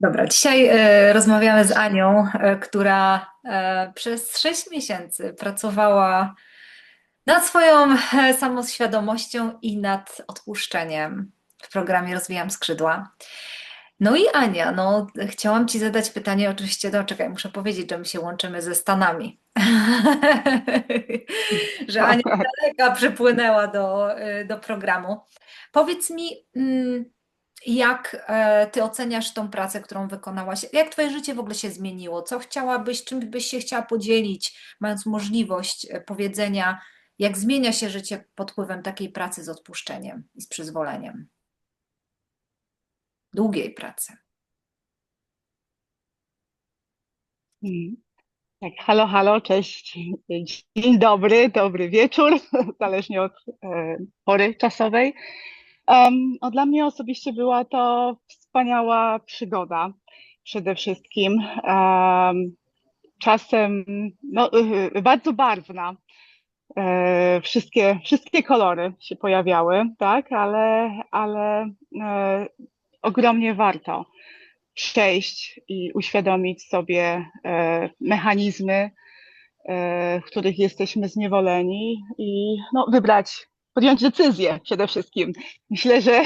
Dobra, dzisiaj e, rozmawiamy z Anią, e, która e, przez sześć miesięcy pracowała nad swoją samoświadomością i nad odpuszczeniem w programie Rozwijam Skrzydła. No i Ania, no chciałam Ci zadać pytanie, oczywiście, no czekaj, muszę powiedzieć, że my się łączymy ze Stanami. Że Ania daleka przypłynęła do, do programu. Powiedz mi, mm, jak e, Ty oceniasz tą pracę, którą wykonałaś? Jak Twoje życie w ogóle się zmieniło? Co chciałabyś, czym byś się chciała podzielić, mając możliwość e, powiedzenia, jak zmienia się życie pod wpływem takiej pracy z odpuszczeniem i z przyzwoleniem? Długiej pracy. Mm. Tak, halo, halo, cześć, dzień dobry, dobry wieczór, zależnie od e, pory czasowej. Um, dla mnie osobiście była to wspaniała przygoda przede wszystkim. Um, czasem no, y, bardzo barwna. E, wszystkie, wszystkie kolory się pojawiały, tak, ale, ale e, ogromnie warto przejść i uświadomić sobie e, mechanizmy, e, w których jesteśmy zniewoleni i no, wybrać, podjąć decyzję przede wszystkim. Myślę, że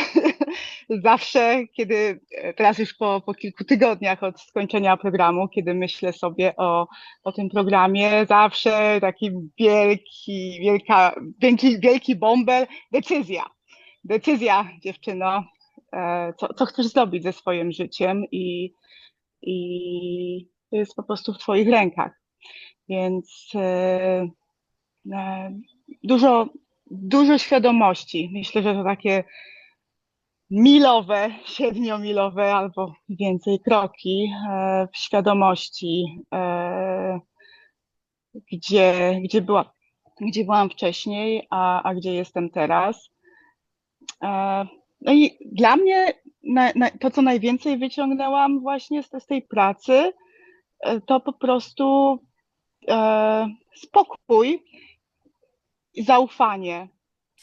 zawsze, kiedy teraz już po, po kilku tygodniach od skończenia programu, kiedy myślę sobie o, o tym programie, zawsze taki wielki, wielka, wielki, wielki bąbel, decyzja. Decyzja, dziewczyno, E, co, co chcesz zrobić ze swoim życiem i, i to jest po prostu w Twoich rękach. Więc e, e, dużo, dużo świadomości. Myślę, że to takie milowe, siedmiomilowe albo więcej kroki w świadomości, gdzie, gdzie, była, gdzie byłam wcześniej, a, a gdzie jestem teraz. No i dla mnie na, na, to, co najwięcej wyciągnęłam właśnie z, z tej pracy, e, to po prostu e, spokój zaufanie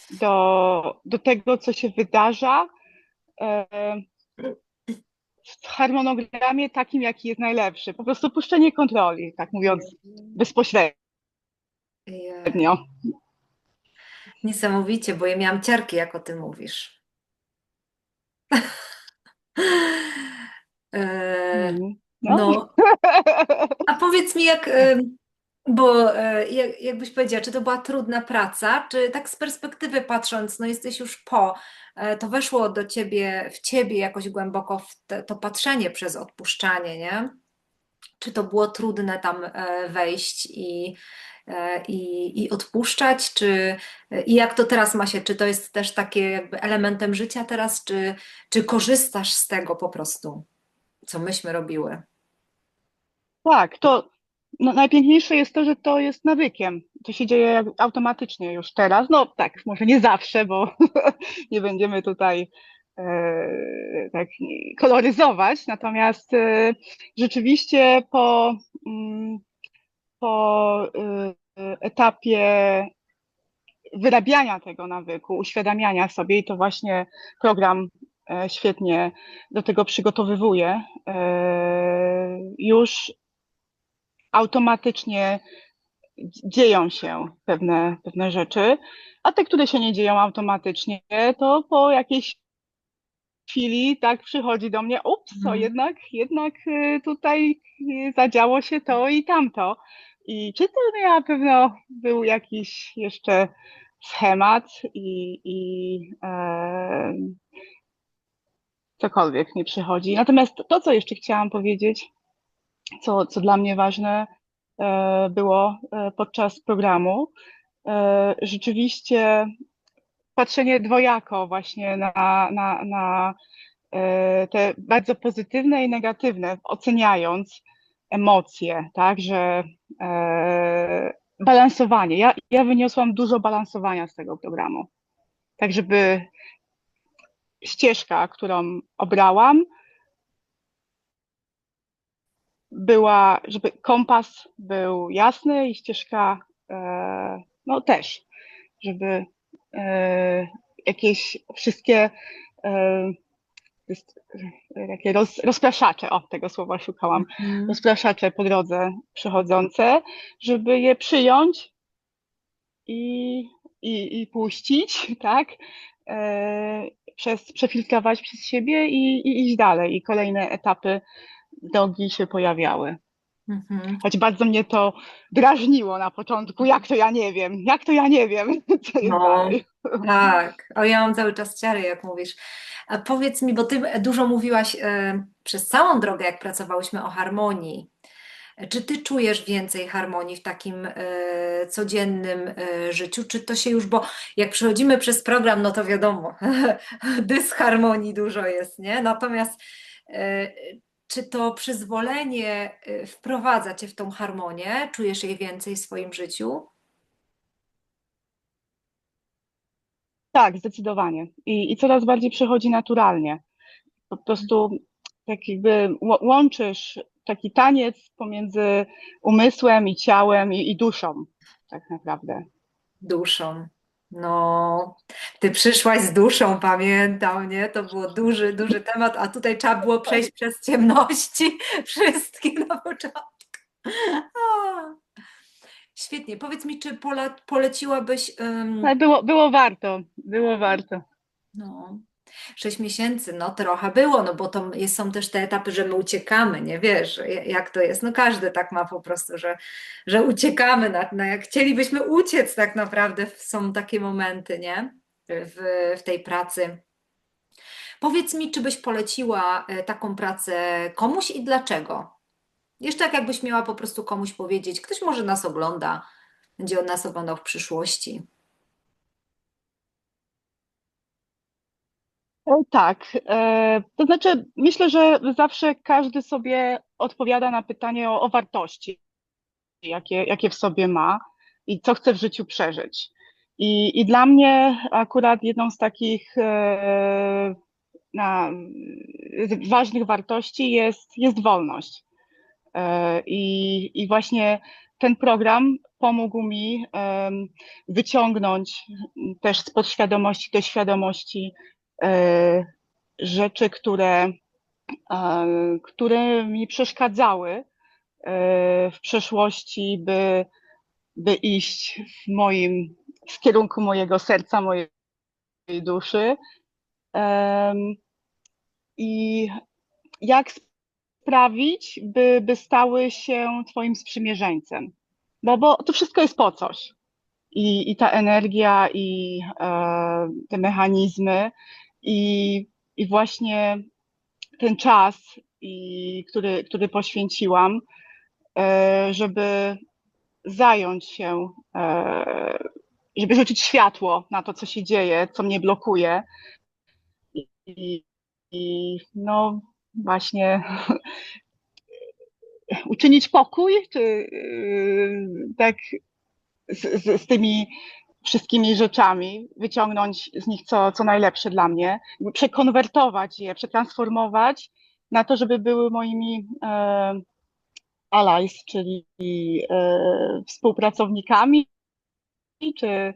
do, do tego, co się wydarza e, w harmonogramie takim, jaki jest najlepszy. Po prostu puszczenie kontroli, tak mówiąc bezpośrednio. Niesamowicie, bo ja miałam ciarki, jak o tym mówisz. E, Mhm. No. No, a powiedz mi, jak, bo e, jak, jakbyś powiedziała, czy to była trudna praca, czy tak z perspektywy patrząc, no jesteś już po, to weszło do ciebie, w ciebie jakoś głęboko w te, to patrzenie przez odpuszczanie, nie? Czy to było trudne tam wejść i E, i, i odpuszczać, czy i jak to teraz ma się, czy to jest też takie jakby elementem życia teraz, czy, czy korzystasz z tego po prostu, co myśmy robiły? Tak, to no, najpiękniejsze jest to, że to jest nawykiem. To się dzieje automatycznie już teraz. No tak, może nie zawsze, bo nie będziemy tutaj e, tak koloryzować. Natomiast e, rzeczywiście po, mm, po e, etapie wyrabiania tego nawyku, uświadamiania sobie i to właśnie program e, świetnie do tego przygotowywuje, e, już automatycznie dzieją się pewne, pewne rzeczy, a te, które się nie dzieją automatycznie, to po jakiejś chwili tak przychodzi do mnie, ups, co mhm. jednak, jednak e, tutaj zadziało się to i tamto. I czy to na pewno był jakiś jeszcze schemat i, i e, cokolwiek nie przychodzi. Natomiast to, co jeszcze chciałam powiedzieć, co, co dla mnie ważne e, było e, podczas programu, e, rzeczywiście patrzenie dwojako właśnie na, na, na te bardzo pozytywne i negatywne, oceniając emocje, tak, że balansowanie. Ja, ja wyniosłam dużo balansowania z tego programu. Tak, żeby ścieżka, którą obrałam, była, żeby kompas był jasny i ścieżka e, no też, żeby e, jakieś wszystkie e, takie roz, rozpraszacze, o tego słowa szukałam, Mhm. rozpraszacze po drodze przychodzące, żeby je przyjąć i, i, i puścić, tak? E, przez, przefiltrować przez siebie i, i iść dalej. I kolejne etapy drogi się pojawiały. Mhm. Choć bardzo mnie to drażniło na początku, jak to ja nie wiem, jak to ja nie wiem, co jest No. dalej. Tak, o ja mam cały czas ciary, jak mówisz. A powiedz mi, bo ty dużo mówiłaś e, przez całą drogę, jak pracowałyśmy o harmonii. Czy ty czujesz więcej harmonii w takim e, codziennym e, życiu? Czy to się już, bo jak przechodzimy przez program, no to wiadomo, dysharmonii dużo jest, nie? Natomiast czy to przyzwolenie e, wprowadza cię w tą harmonię? Czujesz jej więcej w swoim życiu? Tak, zdecydowanie. I, I coraz bardziej przychodzi naturalnie. Po prostu tak jakby łączysz taki taniec pomiędzy umysłem i ciałem i, i duszą, tak naprawdę. Duszą. No, ty przyszłaś z duszą, pamiętam, nie? To było duży, duży temat, a tutaj trzeba było przejść przez ciemności wszystkie na początku. A, Świetnie. Powiedz mi, czy pole, poleciłabyś, Ale było, było warto, było warto. no, sześć miesięcy, no trochę było, no bo to jest, są też te etapy, że my uciekamy, nie wiesz, ja- jak to jest, no każdy tak ma po prostu, że, że uciekamy, na, na, jak chcielibyśmy uciec tak naprawdę, są takie momenty, nie, w, w tej pracy. Powiedz mi, czy byś poleciła e, taką pracę komuś i dlaczego? Jeszcze tak jakbyś miała po prostu komuś powiedzieć, ktoś może nas ogląda, będzie on nas oglądał w przyszłości. E, Tak, e, to znaczy myślę, że zawsze każdy sobie odpowiada na pytanie o, o wartości, jakie, jakie w sobie ma i co chce w życiu przeżyć. I, i dla mnie akurat jedną z takich e, na, ważnych wartości jest, jest wolność. E, I, I właśnie ten program pomógł mi wyciągnąć też z podświadomości do świadomości rzeczy, które, e, które mi przeszkadzały e, w przeszłości, by, by iść w moim, w kierunku mojego serca, mojej duszy. I jak sprawić, by, by stały się Twoim sprzymierzeńcem? Bo, bo to wszystko jest po coś. I, i ta energia, i e, te mechanizmy, i, i właśnie ten czas, i, który, który poświęciłam, e, żeby zająć się, e, żeby rzucić światło na to, co się dzieje, co mnie blokuje. I, i no właśnie uczynić pokój, czy yy, tak z, z, z tymi wszystkimi rzeczami, wyciągnąć z nich co, co najlepsze dla mnie, przekonwertować je, przetransformować na to, żeby były moimi e, allies, czyli e, współpracownikami, czy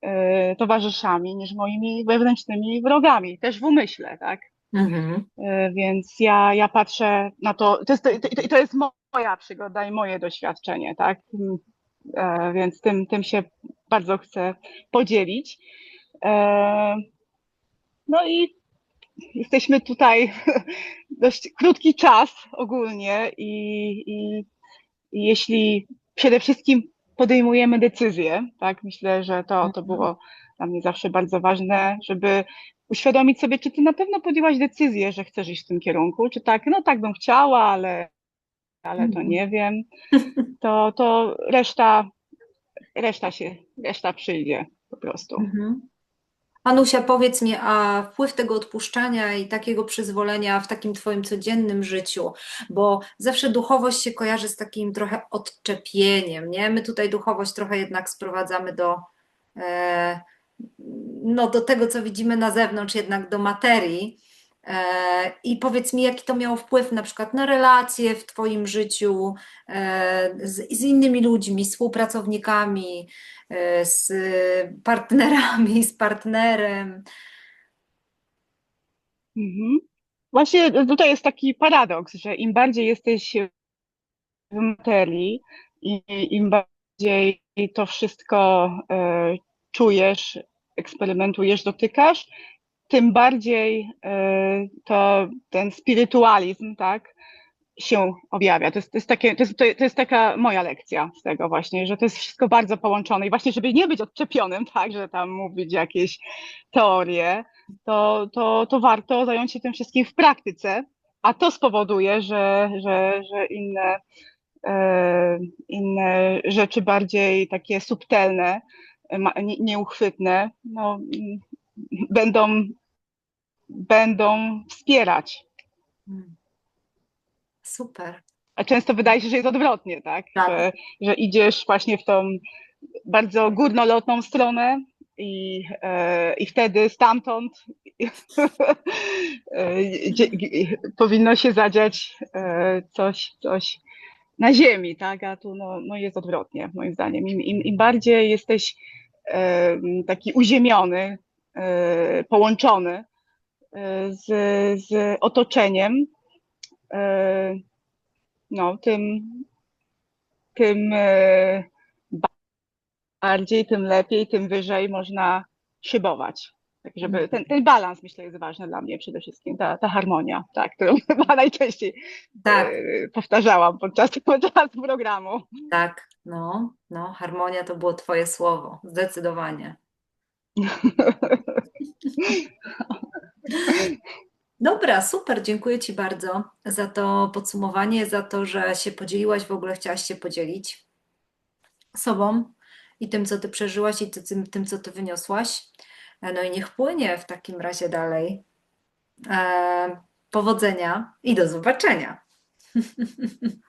e, towarzyszami, niż moimi wewnętrznymi wrogami, też w umyśle, tak? Mhm. E, Więc ja, ja patrzę na to, to jest, to, to, jest moja przygoda i moje doświadczenie, tak? E, Więc tym, tym się bardzo chcę podzielić. E, No i jesteśmy tutaj dość krótki czas ogólnie i, i, i jeśli przede wszystkim podejmujemy decyzje, tak? Myślę, że to, to było dla mnie zawsze bardzo ważne, żeby uświadomić sobie, czy ty na pewno podjęłaś decyzję, że chcesz iść w tym kierunku, czy tak, no tak bym chciała, ale, ale to Mhm. nie wiem, to, to reszta, reszta się, reszta przyjdzie po prostu. Mhm. Anusia, powiedz mi, a wpływ tego odpuszczania i takiego przyzwolenia w takim twoim codziennym życiu, bo zawsze duchowość się kojarzy z takim trochę odczepieniem, nie? My tutaj duchowość trochę jednak sprowadzamy do, e, no, do tego, co widzimy na zewnątrz, jednak do materii. E, I powiedz mi, jaki to miało wpływ na przykład na relacje w twoim życiu e, z, z innymi ludźmi, współpracownikami, e, z partnerami, z partnerem. Mhm. Właśnie tutaj jest taki paradoks, że im bardziej jesteś w materii i im bardziej to wszystko czujesz, eksperymentujesz, dotykasz, tym bardziej e, to ten spirytualizm, tak, się objawia. To jest, to jest, takie, to, jest, to jest taka moja lekcja z tego właśnie, że to jest wszystko bardzo połączone i właśnie, żeby nie być odczepionym, tak, że tam mówić jakieś teorie, to, to, to warto zająć się tym wszystkim w praktyce, a to spowoduje, że, że, że inne, e, inne rzeczy bardziej takie subtelne, nieuchwytne, no, będą, będą wspierać. Super. A często wydaje się, że jest odwrotnie, tak? Tak. Że, że idziesz właśnie w tą bardzo górnolotną stronę i, e, i wtedy stamtąd e, powinno się zadziać e, coś, coś na ziemi, tak? A tu no, no jest odwrotnie, moim zdaniem. Im, im, im bardziej jesteś e, taki uziemiony, połączony e, z, z otoczeniem, e, no, tym, tym e, ba- bardziej, tym lepiej, tym wyżej można szybować. Tak, żeby ten, ten balans, myślę, jest ważny dla mnie przede wszystkim, ta, ta harmonia, tak, którą chyba najczęściej Tak, e, powtarzałam podczas, podczas programu. tak. No, no, harmonia to było Twoje słowo. Zdecydowanie. Dobra, super, dziękuję Ci bardzo za to podsumowanie, za to, że się podzieliłaś, w ogóle chciałaś się podzielić sobą i tym, co Ty przeżyłaś i ty- tym, tym, co Ty wyniosłaś. E, No i niech płynie w takim razie dalej. E, powodzenia i do zobaczenia.